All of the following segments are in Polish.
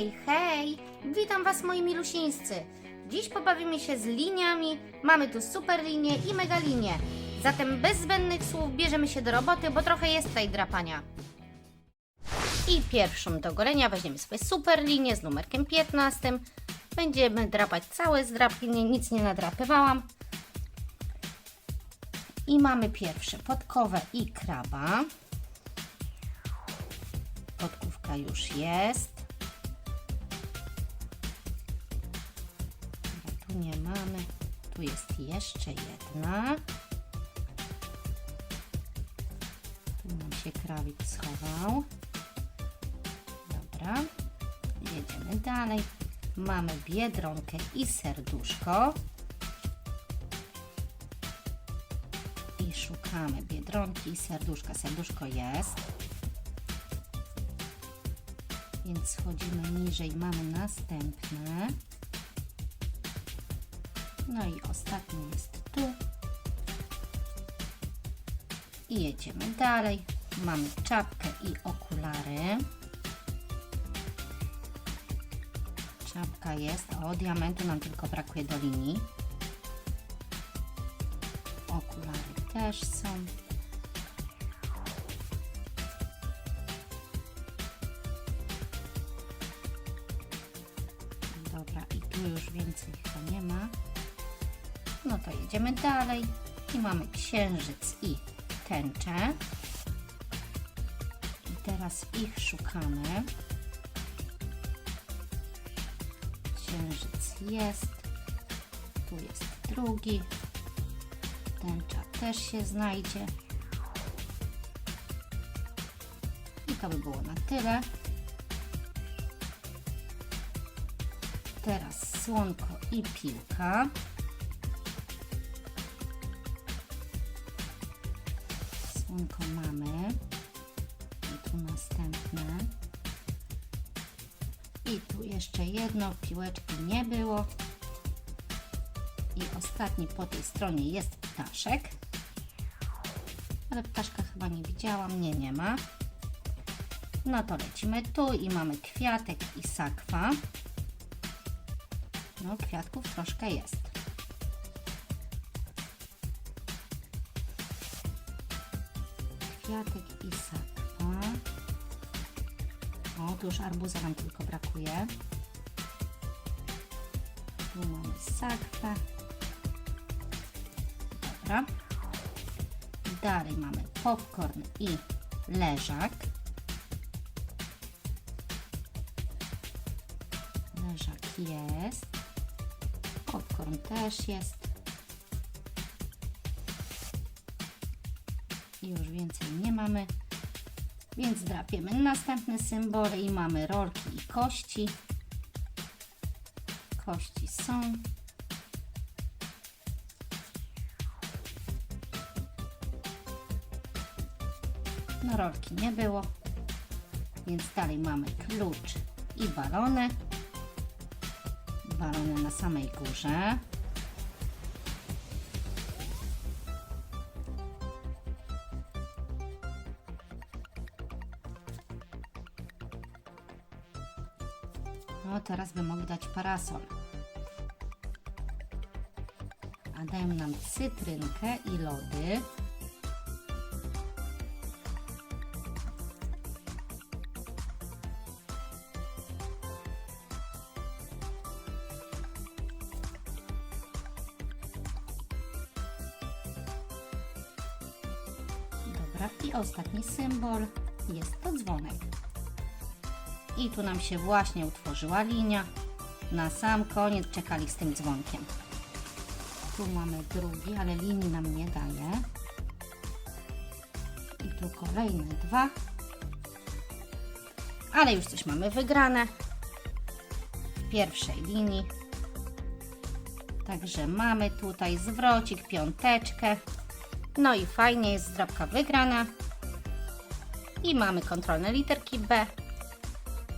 Hej, hej! Witam Was moi milusińscy. Dziś pobawimy się z liniami. Mamy tu super linie i mega linie. Zatem bez zbędnych słów bierzemy się do roboty, bo trochę jest tutaj drapania. I pierwszą do golenia weźmiemy sobie super linię z numerkiem 15. Będziemy drapać całe zdrapki, nie, nic nie nadrapywałam. I mamy pierwsze podkowę i kraba. Podkówka już jest. Tu nie mamy. Tu jest jeszcze jedna. Tu nam się krawik schował. Dobra. Jedziemy dalej. Mamy biedronkę i serduszko. I szukamy biedronki i serduszka. Serduszko jest. Więc schodzimy niżej, mamy następne. No i ostatni jest tu. I jedziemy dalej. Mamy czapkę i okulary. Czapka jest, o diamentu nam tylko brakuje do linii. Okulary też są. Dobra, i tu już więcej chyba nie ma. No to jedziemy dalej. I mamy księżyc i tęczę. I teraz ich szukamy. Księżyc jest. Tu jest drugi. Tęcza też się znajdzie. I to by było na tyle. Teraz słonko i piłka. Słonko mamy. I tu następne. I tu jeszcze jedno. Piłeczki nie było. I ostatni po tej stronie jest ptaszek. Ale ptaszka chyba nie widziałam. Nie, nie ma. No to lecimy tu i mamy kwiatek i sakwa. No, kwiatków troszkę jest. Kwiatek i sakwa. O, tu już arbuza nam tylko brakuje. Tu mamy sakwę. Dobra. Dalej mamy popcorn i leżak. Leżak jest. Popcorn też jest. I już więcej nie mamy. Więc drapiemy następne symbole i mamy rolki i kości. Kości są. No rolki nie było. Więc dalej mamy klucz i balony balony na samej górze. Teraz by mogli dać parasol. A dają nam cytrynkę i lody. Dobra, i ostatni symbol jest to dzwonek. I tu nam się właśnie utworzyła linia. Na sam koniec czekali z tym dzwonkiem. Tu mamy drugi, ale linii nam nie daje. I tu kolejne dwa. Ale już coś mamy wygrane w pierwszej linii. Także mamy tutaj zwrocik, piąteczkę. No i fajnie jest zdrabka wygrana. I mamy kontrolne literki B.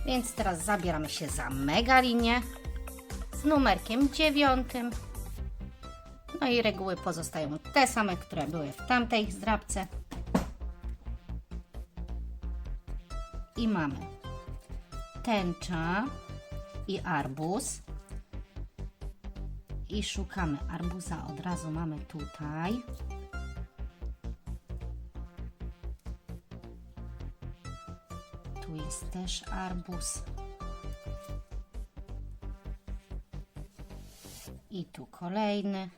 Więc teraz zabieramy się za mega linię z numerkiem dziewiątym. No i reguły pozostają te same, które były w tamtej zdrabce. I mamy tęcza, i arbuz. I szukamy arbuza, od razu mamy tutaj. Jest też arbuz. I tu kolejny.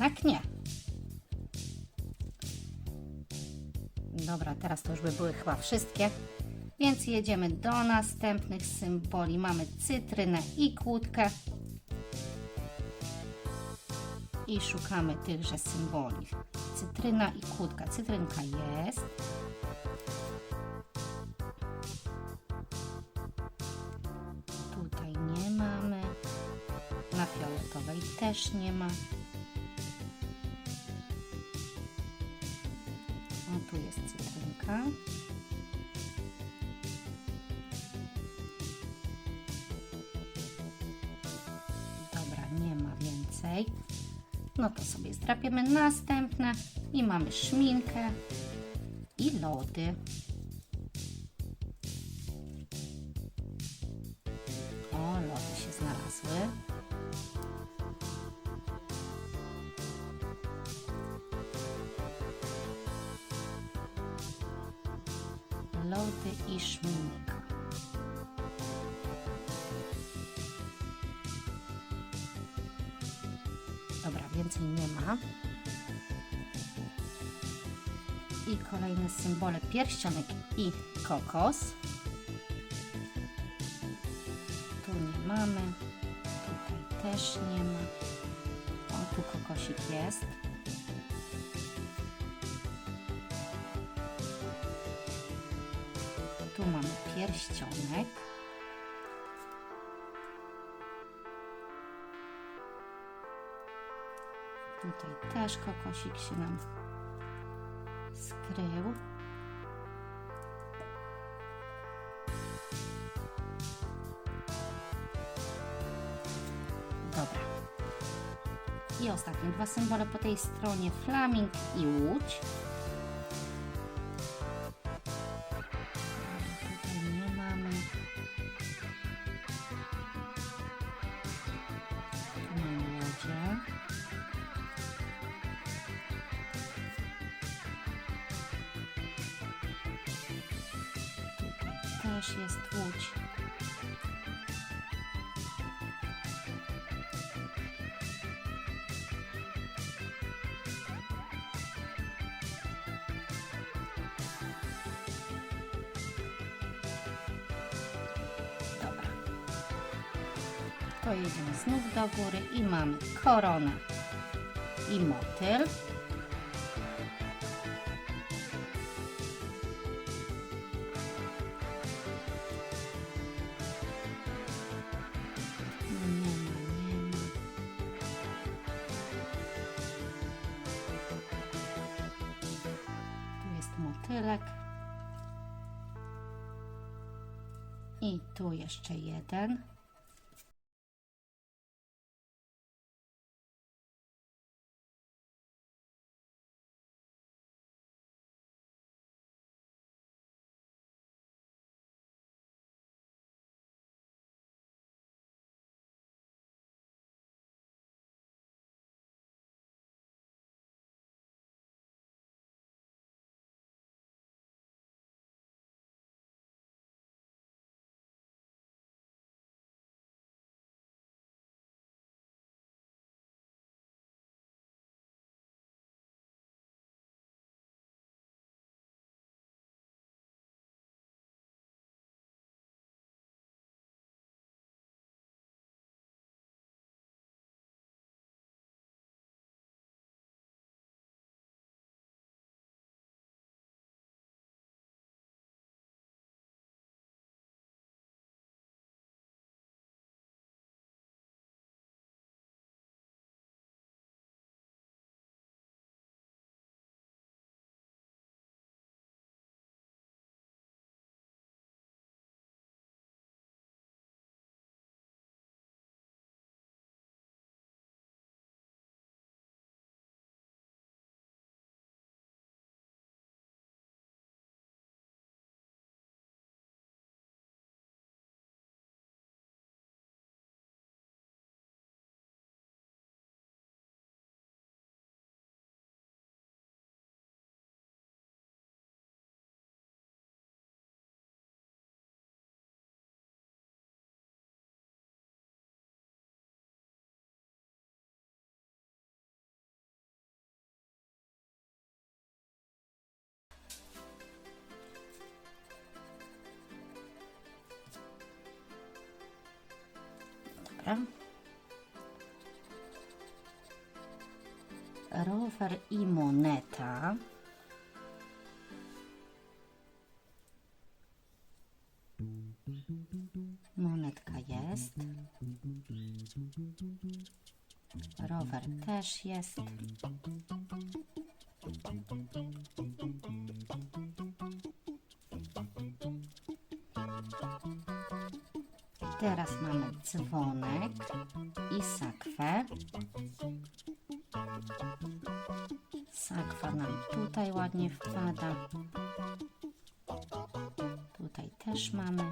Tak nie. Dobra, teraz to już by były chyba wszystkie. Więc jedziemy do następnych symboli. Mamy cytrynę i kłódkę. I szukamy tychże symboli. Cytryna i kłódka. Cytrynka jest. Tutaj nie mamy. Na fioletowej też nie ma. Dobra, nie ma więcej. No to sobie zdrapiemy następne i mamy szminkę i lody. O, lody się znalazły. Lody i szminka. Dobra, więcej nie ma. I kolejne symbole pierścionek i kokos. Tu nie mamy. Tutaj też nie ma. O, tu kokosik jest. Pierścionek. Tutaj też kokosik się nam skrył. Dobra. I ostatnie dwa symbole po tej stronie. Flaming i łódź. Też jest łódź. Dobra. To jedziemy znów do góry i mamy koronę i motyl. I tu jeszcze jeden. Rower i moneta. Monetka jest. Rower też jest. Teraz mamy dzwonek i sakwę. Sakwa nam tutaj ładnie wpada. Tutaj też mamy.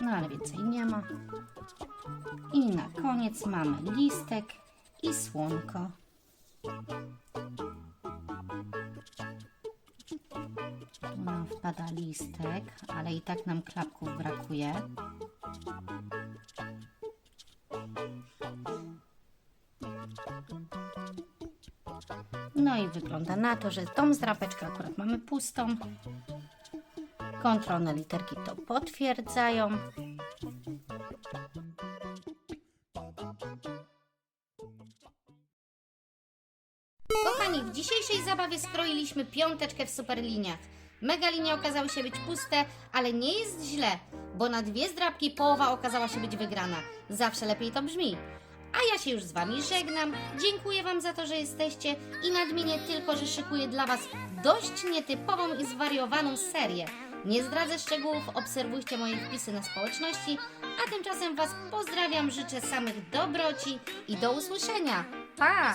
No ale więcej nie ma. I na koniec mamy listek i słonko. Wpada listek, ale i tak nam klapków brakuje. No i wygląda na to, że tą zdrapeczkę akurat mamy pustą. Kontrolne literki to potwierdzają. Kochani, w dzisiejszej zabawie skroiliśmy piąteczkę w superliniach. Mega linie okazały się być puste, ale nie jest źle, bo na dwie zdrabki połowa okazała się być wygrana. Zawsze lepiej to brzmi. A ja się już z Wami żegnam. Dziękuję Wam za to, że jesteście i nadmienię tylko, że szykuję dla Was dość nietypową i zwariowaną serię. Nie zdradzę szczegółów, obserwujcie moje wpisy na społeczności, a tymczasem Was pozdrawiam, życzę samych dobroci i do usłyszenia. Pa!